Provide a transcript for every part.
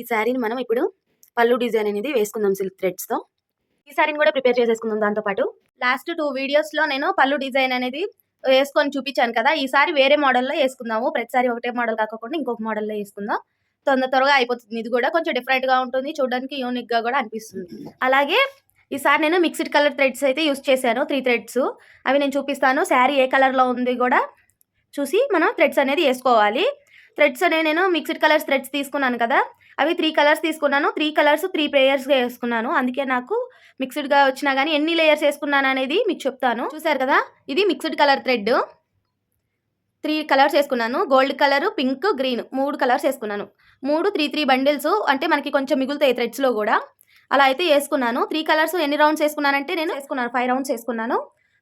ఈ శారీని మనం ఇప్పుడు పళ్ళు డిజైన్ అనేది వేసుకుందాం సిల్క్ థ్రెడ్స్తో ఈ శారీని కూడా ప్రిపేర్ చేసేసుకుందాం దాంతోపాటు లాస్ట్ టూ వీడియోస్లో నేను పళ్ళు డిజైన్ అనేది వేసుకొని చూపించాను కదా ఈసారి వేరే మోడల్లో వేసుకుందాము. ప్రతిసారి ఒకటే మోడల్ కాకుండా ఇంకొక మోడల్లో వేసుకుందాం. తొందర త్వరగా అయిపోతుంది. ఇది కూడా కొంచెం డిఫరెంట్గా ఉంటుంది. చూడడానికి యూనిక్గా కూడా అనిపిస్తుంది. అలాగే ఈసారి నేను మిక్స్డ్ కలర్ థ్రెడ్స్ అయితే యూస్ చేశాను. త్రీ థ్రెడ్స్ అవి నేను చూపిస్తాను. శారీ ఏ కలర్లో ఉంది కూడా చూసి మనం థ్రెడ్స్ అనేది వేసుకోవాలి. థ్రెడ్స్ అనేవి నేను మిక్స్డ్ కలర్స్ థ్రెడ్స్ తీసుకున్నాను కదా అవి త్రీ కలర్స్ తీసుకున్నాను. త్రీ కలర్స్ త్రీ ప్లేయర్స్గా వేసుకున్నాను. అందుకే నాకు మిక్స్డ్గా వచ్చినా కానీ ఎన్ని లేయర్స్ వేసుకున్నాను అనేది మీకు చెప్తాను. చూసారు కదా? ఇది mixed colour thread three colours వేసుకున్నాను. గోల్డ్ కలర్ పింక్ గ్రీన్ మూడు కలర్స్ వేసుకున్నాను. మూడు త్రీ త్రీ బండిల్స్ అంటే మనకి కొంచెం మిగులుతాయి థ్రెడ్స్లో కూడా. అలా అయితే వేసుకున్నాను. త్రీ కలర్స్ ఎన్ని రౌండ్స్ వేసుకున్నానంటే నేను వేసుకున్నాను. ఫైవ్ రౌండ్స్ వేసుకున్నాను.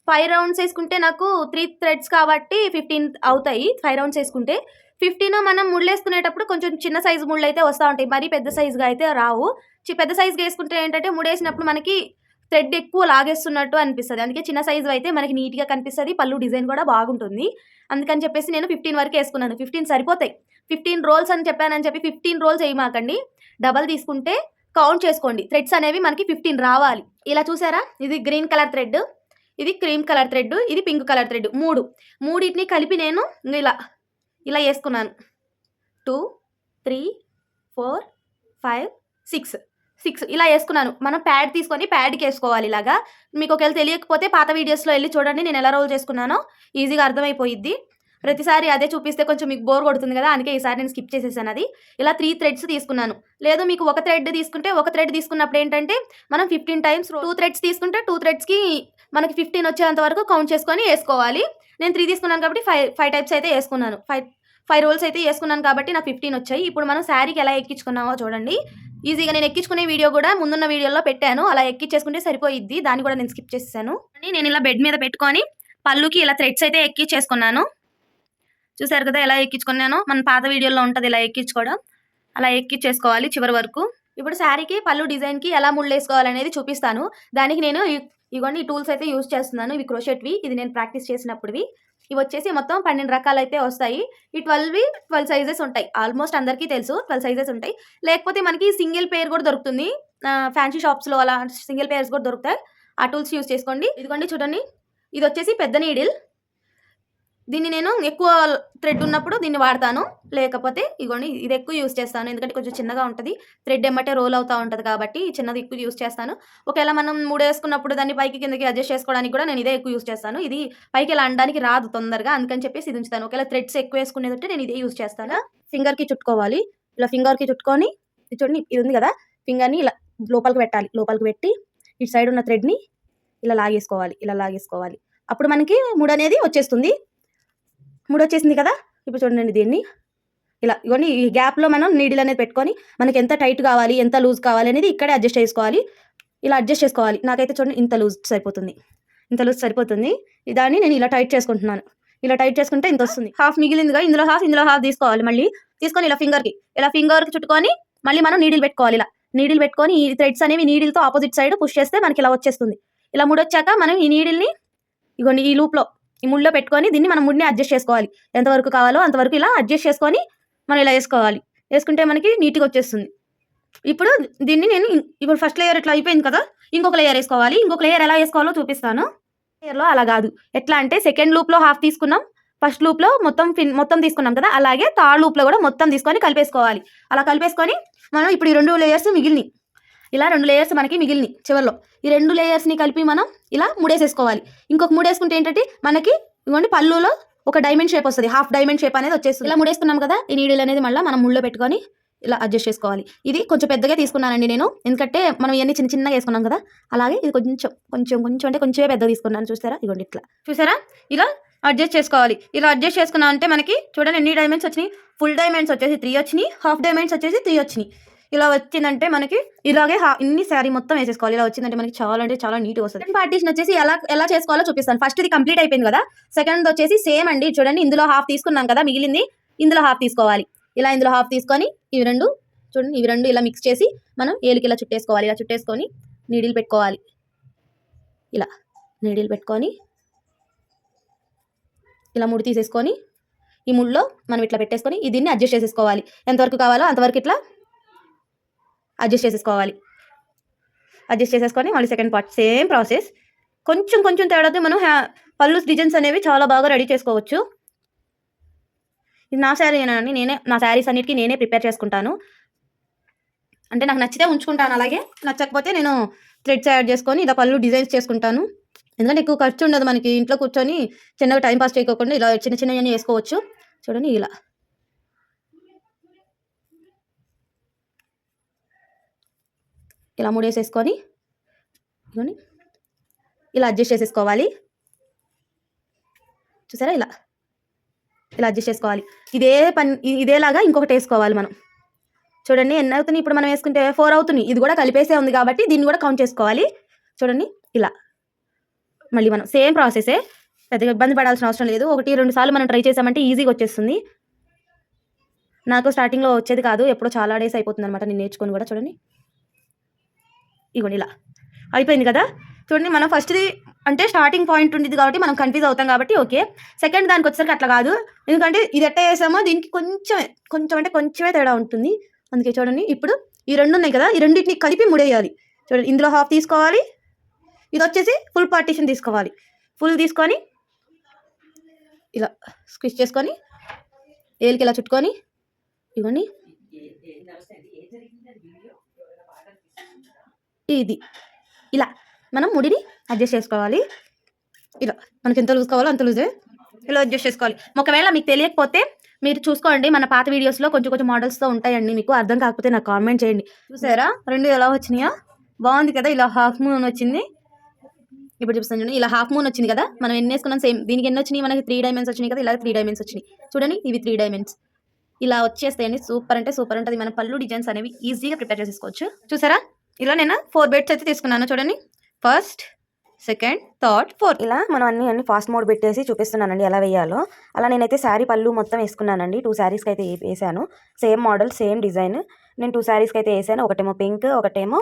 ఫైవ్ రౌండ్స్ వేసుకుంటే నాకు త్రీ థ్రెడ్స్ కాబట్టి ఫిఫ్టీన్ అవుతాయి. ఫైవ్ రౌండ్స్ వేసుకుంటే ఫిఫ్టీన్ మనం ముళ్ళేసుకునేటప్పుడు కొంచెం చిన్న సైజు ముళ్ళు అయితే వస్తూ ఉంటాయి. మరీ పెద్ద సైజుగా అయితే రావు. చి- పెద్ద సైజుగా వేసుకుంటే ఏంటంటే ముడేసినప్పుడు మనకి థ్రెడ్ ఎక్కువ లాగేస్తున్నట్టు అనిపిస్తుంది. అందుకే చిన్న సైజు అయితే మనకి నీట్గా కనిపిస్తుంది. పళ్ళు డిజైన్ కూడా బాగుంటుంది. అందుకని చెప్పేసి నేను ఫిఫ్టీన్ వరకు వేసుకున్నాను. ఫిఫ్టీన్ సరిపోతాయి. ఫిఫ్టీన్ రోల్స్ అని చెప్పానని చెప్పి ఫిఫ్టీన్ రోల్స్ వేయమాకండి. డబల్ తీసుకుంటే కౌంట్ చేసుకోండి. థ్రెడ్స్ అనేవి మనకి ఫిఫ్టీన్ రావాలి. ఇలా చూసారా? ఇది గ్రీన్ కలర్ థ్రెడ్ ఇది క్రీమ్ కలర్ థ్రెడ్ ఇది పింక్ కలర్ థ్రెడ్. మూడు. మూడింటిని కలిపి నేను ఇలా ఇలా వేసుకున్నాను. Two three four five six six ఇలా వేసుకున్నాను. మనం ప్యాడ్ తీసుకొని ప్యాడ్కి వేసుకోవాలి ఇలాగా. మీకు ఒకవేళ తెలియకపోతే పాత వీడియోస్లో వెళ్ళి చూడండి. నేను ఎలా రోల్ చేసుకున్నానో ఈజీగా అర్థమైపోయిద్ది. ప్రతిసారి అదే చూపిస్తే కొంచెం మీకు బోర్ కొడుతుంది కదా. అందుకే ఈసారి నేను స్కిప్ చేసేసాను అది. ఇలా త్రీ థ్రెడ్స్ తీసుకున్నాను. లేదు మీకు ఒక థ్రెడ్ తీసుకుంటే ఒక థ్రెడ్ తీసుకున్నప్పుడు ఏంటంటే మనం ఫిఫ్టీన్ టైమ్స్ టూ థ్రెడ్స్ తీసుకుంటే టూ థ్రెడ్స్కి మనకి ఫిఫ్టీన్ వచ్చేంత వరకు కౌంట్ చేసుకొని వేసుకోవాలి. నేను త్రీ తీసుకున్నాను కాబట్టి ఫైవ్ ఫైవ్ టైప్స్ అయితే వేసుకున్నాను. ఫైవ్ ఫైవ్ రోల్స్ అయితే వేసుకున్నాను కాబట్టి నాకు ఫిఫ్టీన్ వచ్చాయి. ఇప్పుడు మనం శారీకి ఎలా ఎక్కించుకున్నామో చూడండి. ఈజీగా నేను ఎక్కించుకునే వీడియో కూడా ముందున్న వీడియోలో పెట్టాను. అలా ఎక్కించేసుకుంటే సరిపోయిద్ది. దాన్ని కూడా నేను స్కిప్ చేసేసాను. నేను ఇలా బెడ్ మీద పెట్టుకొని పళ్ళుకి ఇలా థ్రెడ్స్ అయితే ఎక్కించేసుకున్నాను. చూసారు కదా ఎలా ఎక్కించుకున్నాను? మన పాత వీడియోలో ఉంటుంది ఇలా ఎక్కించుకోవడం. అలా ఎక్కించేసుకోవాలి చివరి వరకు. ఇప్పుడు శారీకి పళ్ళు డిజైన్కి ఎలా ముళ్ళు వేసుకోవాలనేది చూపిస్తాను. దానికి నేను ఇగోండి ఈ టూల్స్ అయితే యూజ్ చేస్తున్నాను. ఇవి క్రోషెట్వి. ఇది నేను ప్రాక్టీస్ చేసినప్పుడువి. ఇవి వచ్చేసి మొత్తం పన్నెండు రకాలు అయితే వస్తాయి. ఈ ట్వెల్వ్వి ట్వెల్వ్ సైజెస్ ఉంటాయి. ఆల్మోస్ట్ అందరికీ తెలుసు ట్వెల్వ్ సైజెస్ ఉంటాయి. లేకపోతే మనకి సింగిల్ పేర్ కూడా దొరుకుతుంది. ఫ్యాన్సీ షాప్స్లో అలా సింగిల్ పేర్స్ కూడా దొరుకుతాయి. ఆ టూల్స్ యూజ్ చేసుకోండి. ఇదిగోండి చూడండి. ఇది వచ్చేసి పెద్ద నీడిల్. దీన్ని నేను ఎక్కువ థ్రెడ్ ఉన్నప్పుడు దీన్ని వాడతాను. లేకపోతే ఇగోండి ఇది ఎక్కువ యూస్ చేస్తాను. ఎందుకంటే కొంచెం చిన్నగా ఉంటుంది. థ్రెడ్ ఎమ్మటే రోల్ అవుతూ ఉంటుంది కాబట్టి చిన్నది ఎక్కువ యూస్ చేస్తాను. ఒకవేళ మనం మూడు వేసుకున్నప్పుడు దాన్ని పైకి కిందకి అడ్జస్ట్ చేసుకోవడానికి కూడా నేను ఇదే ఎక్కువ యూస్ చేస్తాను. ఇది పైకి ఇలా అనడానికి రాదు తొందరగా. అందుకని చెప్పేసి ఇది ఉంచుతాను. ఒకవేళ థ్రెడ్స్ ఎక్కువ వేసుకునేదంటే నేను ఇదే యూస్ చేస్తాను. ఫింగర్కి చుట్టుకోవాలి. ఇలా ఫింగర్కి చుట్టుకొని చూడండి ఇది ఉంది కదా? ఫింగర్ని ఇలా లోపలికి పెట్టాలి. లోపలికి పెట్టి ఇటు సైడ్ ఉన్న థ్రెడ్ని ఇలా లాగేసుకోవాలి. ఇలా లాగేసుకోవాలి. అప్పుడు మనకి మూడు అనేది వచ్చేస్తుంది. మూడు వచ్చేసింది కదా? ఇప్పుడు చూడండి దీన్ని. ఇలా ఇవన్నీ ఈ గ్యాప్లో మనం నీడిల్ అనేది పెట్టుకొని మనకి ఎంత టైట్ కావాలి ఎంత లూజ్ కావాలి అనేది ఇక్కడే అడ్జస్ట్ చేసుకోవాలి. ఇలా అడ్జస్ట్ చేసుకోవాలి. నాకైతే చూడండి ఇంత లూజ్ సరిపోతుంది. ఇంత లూజ్ సరిపోతుంది. దాన్ని నేను ఇలా టైట్ చేసుకుంటున్నాను. ఇలా టైట్ చేసుకుంటే ఇంత వస్తుంది. హాఫ్ మిగిలిందిగా ఇందులో హాఫ్ ఇందులో హాఫ్ తీసుకోవాలి మళ్ళీ. తీసుకొని ఇలా ఫింగర్కి ఇలా ఫింగర్కి చుట్టుకొని మళ్ళీ మనం నీడిల్ పెట్టుకోవాలి ఇలా. నీడిల్ పెట్టుకొని ఈ థ్రెడ్స్ అనేవి నీడిల్తో ఆపోజిట్ సైడ్ పుష్ చేస్తే మనకి ఇలా వచ్చేస్తుంది. ఇలా ముడొచ్చాక మనం ఈ నీడిల్ని ఇగోండి ఈ లూప్లో ఈ ముడిలో పెట్టుకొని దీన్ని మనం ముడిని అడ్జస్ట్ చేసుకోవాలి. ఎంతవరకు కావాలో అంతవరకు ఇలా అడ్జస్ట్ చేసుకొని మనం ఇలా వేసుకోవాలి. వేసుకుంటే మనకి నీట్గా వచ్చేస్తుంది. ఇప్పుడు దీన్ని నేను ఇప్పుడు ఫస్ట్ లేయర్ ఇట్లా అయిపోయింది కదా ఇంకొక లేయర్ వేసుకోవాలి. ఇంకొక లేయర్ ఎలా వేసుకోవాలో చూపిస్తాను. లేయర్లో అలా కాదు. ఎట్లా అంటే సెకండ్ లూప్లో హాఫ్ తీసుకున్నాం. ఫస్ట్ లూప్లో మొత్తం ఫిన్ మొత్తం తీసుకున్నాం కదా అలాగే థర్డ్ లూప్లో కూడా మొత్తం తీసుకొని కలిపేసుకోవాలి. అలా కలిపేసుకొని మనం ఇప్పుడు ఈ రెండు లేయర్స్ మిగిలినాయి. ఇలా రెండు లేయర్స్ మనకి మిగిలినాయి చివరిలో. ఈ రెండు లేయర్స్ని కలిపి మనం ఇలా మూడేసేసుకోవాలి. ఇంకొక మూడేసుకుంటే ఏంటంటే మనకి ఇవ్వండి పళ్ళులో ఒక డైమండ్ షేప్ వస్తుంది. హాఫ్ డైమండ్ షేప్ అనేది వచ్చేస్తుంది. ఇలా మూడేసుకున్నాం కదా ఈ నీడిల్ అనేది మళ్ళీ మనం ముళ్ళో పెట్టుకొని ఇలా అడ్జస్ట్ చేసుకోవాలి. ఇది కొంచెం పెద్దగా తీసుకున్నానండి నేను. ఎందుకంటే మనం ఇవన్నీ చిన్న చిన్నగా వేసుకున్నాం కదా అలాగే ఇది కొంచెం కొంచెం కొంచెం అంటే కొంచెమే పెద్దగా తీసుకున్నాను. చూసారా? ఇగోండి ఇట్లా. చూసారా? ఇలా అడ్జస్ట్ చేసుకోవాలి. ఇలా అడ్జస్ట్ చేసుకున్నా అంటే మనకి చూడండి ఎన్ని డైమండ్స్ వచ్చినాయి? ఫుల్ డైమండ్స్ వచ్చేసి త్రీ వచ్చినాయి. హాఫ్ డైమండ్స్ వచ్చేసి త్రీ వచ్చినాయి. ఇలా వచ్చిందంటే మనకి ఇలాగే హా ఇన్ని శారీ మొత్తం వేసేసుకోవాలి. ఇలా వచ్చిందంటే మనకి చాలా అంటే చాలా నీట్గా వస్తుంది. పార్టీషన్ వచ్చేసి ఎలా ఎలా చేసుకోవాలో చూపిస్తాను. ఫస్ట్ ఇది కంప్లీట్ అయిపోయింది కదా. సెకండ్ వచ్చేసి సేమ్ అండి. చూడండి ఇందులో హాఫ్ తీసుకున్నాం కదా మిగిలింది ఇందులో హాఫ్ తీసుకోవాలి. ఇలా ఇందులో హాఫ్ తీసుకొని ఇవి రెండు చూడండి ఇవి రెండు ఇలా మిక్స్ చేసి మనం ఏలికి ఇలా చుట్టేసుకోవాలి. ఇలా చుట్టేసుకొని నీడిల్ పెట్టుకోవాలి. ఇలా నీడిల్ పెట్టుకొని ఇలా ముడి తీసేసుకొని ఈ ముడిలో మనం ఇట్లా పెట్టేసుకొని దీన్ని అడ్జస్ట్ చేసేసుకోవాలి. ఎంతవరకు కావాలో అంతవరకు ఇట్లా అడ్జస్ట్ చేసేసుకోవాలి. అడ్జస్ట్ చేసేసుకొని మళ్ళీ సెకండ్ పార్ట్ సేమ్ ప్రాసెస్ కొంచెం కొంచెం తేడాతో మనం హ్యా పళ్ళు డిజైన్స్ అనేవి చాలా బాగా రెడీ చేసుకోవచ్చు. ఇది నా శారీ అండి నేనే నా శారీస్ అన్నిటికీ నేనే ప్రిపేర్ చేసుకుంటాను. అంటే నాకు నచ్చితే ఉంచుకుంటాను అలాగే నచ్చకపోతే నేను థ్రెడ్స్ యాడ్ చేసుకొని ఇలా పళ్ళు డిజైన్స్ చేసుకుంటాను. ఎందుకంటే ఎక్కువ ఖర్చు ఉండదు మనకి ఇంట్లో కూర్చొని చిన్నగా టైం పాస్ చేయకోకుండా ఇలా చిన్న చిన్నవన్నీ వేసుకోవచ్చు చూడండి ఇలా. ఇలా ముడేసేసుకొని ఇదిగోండి. ఇలా అడ్జస్ట్ చేసేసుకోవాలి. చూసారా ఇలా ఇలా అడ్జస్ట్ చేసుకోవాలి. ఇదే పని ఇదేలాగా ఇంకొకటి వేసుకోవాలి మనం. చూడండి ఎన్ని అవుతున్నాయి? ఇప్పుడు మనం వేసుకుంటే ఫోర్ అవుతున్నాయి. ఇది కూడా కలిపేసే ఉంది కాబట్టి దీన్ని కూడా కౌంట్ చేసుకోవాలి. చూడండి ఇలా. మళ్ళీ మనం సేమ్ ప్రాసెసే పెద్దగా ఇబ్బంది పడాల్సిన అవసరం లేదు. ఒకటి రెండు సార్లు మనం ట్రై చేసామంటే ఈజీగా వచ్చేస్తుంది. నాకు స్టార్టింగ్లో వచ్చేది కాదు. ఎప్పుడో చాలా డేస్ అయిపోతుంది అనమాట నేను నేర్చుకొని కూడా. చూడండి. ఇగోండి ఇలా అయిపోయింది కదా? చూడండి మనం ఫస్ట్ది అంటే స్టార్టింగ్ పాయింట్ ఉండేది కాబట్టి మనం కన్ఫ్యూజ్ అవుతాం కాబట్టి ఓకే. సెకండ్ దానికి వచ్చేసరికి అట్లా కాదు. ఎందుకంటే ఇది ఎట్ట వేసామో దీనికి కొంచెం కొంచెం అంటే కొంచెమే తేడా ఉంటుంది. అందుకే చూడండి ఇప్పుడు ఈ రెండు ఉన్నాయి కదా ఈ రెండింటిని కలిపి ముడేయాలి. చూడండి ఇందులో హాఫ్ తీసుకోవాలి. ఇది వచ్చేసి ఫుల్ పార్టీషన్ తీసుకోవాలి. ఫుల్ తీసుకొని ఇలా స్క్విచ్ చేసుకొని ఏలికి ఇలా చుట్టుకొని ఇవ్వండి ఇది ఇలా మనం ముడిని అడ్జస్ట్ చేసుకోవాలి. ఇలా మనకి ఎంత లూజ్ కావాలో అంత లూజే ఇలా అడ్జస్ట్ చేసుకోవాలి. ఒకవేళ మీకు తెలియకపోతే మీరు చూసుకోండి మన పాత వీడియోస్లో కొంచెం కొంచెం మోడల్స్తో ఉంటాయండి మీకు. అర్థం కాకపోతే నాకు కామెంట్ చేయండి. చూసారా? రెండు ఎలా వచ్చినాయా? బాగుంది కదా ఇలా హాఫ్ మూన్ వచ్చింది. ఇప్పుడు చూపిస్తాను చూడండి. ఇలా హాఫ్ మూన్ వచ్చింది కదా మనం ఎన్ని వేసుకున్నాం? సేమ్ దీనికి ఎన్ని వచ్చినాయి? మనకి త్రీ డైమండ్స్ వచ్చినాయి కదా ఇలా త్రీ డైమండ్స్ వచ్చినాయి. చూడండి ఇవి త్రీ డైమండ్స్ ఇలా వచ్చేస్తాయండి. సూపర్ అంటే సూపర్ ఉంటుంది మన పళ్ళు డిజైన్స్ అనేవి ఈజీగా ప్రిపేర్ చేసేసుకోవచ్చు. చూసారా? ఇలా నేను? ఫోర్ బెడ్స్ అయితే తీసుకున్నాను చూడండి. ఫస్ట్ సెకండ్ థర్డ్ ఫోర్త్ ఇలా మనం అన్ని అన్ని ఫాస్ట్ మోడ్ పెట్టేసి చూపిస్తున్నానండి ఎలా వేయాలో. అలా నేనైతే శారీ పళ్ళు మొత్తం వేసుకున్నానండి. టూ శారీస్కి అయితే వేసాను. సేమ్ మోడల్ సేమ్ డిజైన్ నేను టూ శారీస్కి అయితే వేసాను. ఒకటేమో పింక్ ఒకటేమో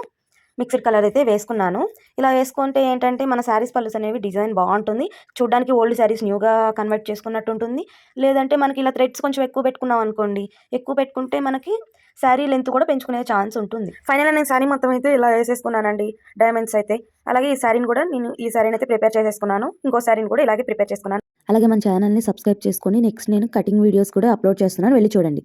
మిక్స్డ్ కలర్ అయితే వేసుకున్నాను. ఇలా వేసుకుంటే ఏంటంటే మన శారీస్ పళ్ళుస్ అనేవి డిజైన్ బాగుంటుంది. చూడడానికి ఓల్డ్ శారీస్ న్యూగా కన్వర్ట్ చేసుకున్నట్టు ఉంటుంది. లేదంటే మనకి ఇలా థ్రెడ్స్ కొంచెం ఎక్కువ పెట్టుకున్నాం అనుకోండి ఎక్కువ పెట్టుకుంటే మనకి శారీ లెంత్ కూడా పెంచుకునే ఛాన్స్ ఉంటుంది. ఫైనల్గా నేను శారీ మొత్తం అయితే ఇలా వేసేసుకున్నానండి డైమండ్స్ అయితే. అలాగే ఈ శారీని కూడా నేను ఈ శారీని అయితే ప్రిపేర్ చేసేసుకున్నాను. ఇంకో శారీని కూడా ఇలాగే ప్రిపేర్ చేసుకున్నాను. అలాగే మన ఛానల్ని సబ్స్క్రైబ్ చేసుకొని నెక్స్ట్ నేను కటింగ్ వీడియోస్ కూడా అప్లోడ్ చేస్తున్నాను. వెళ్ళి చూడండి.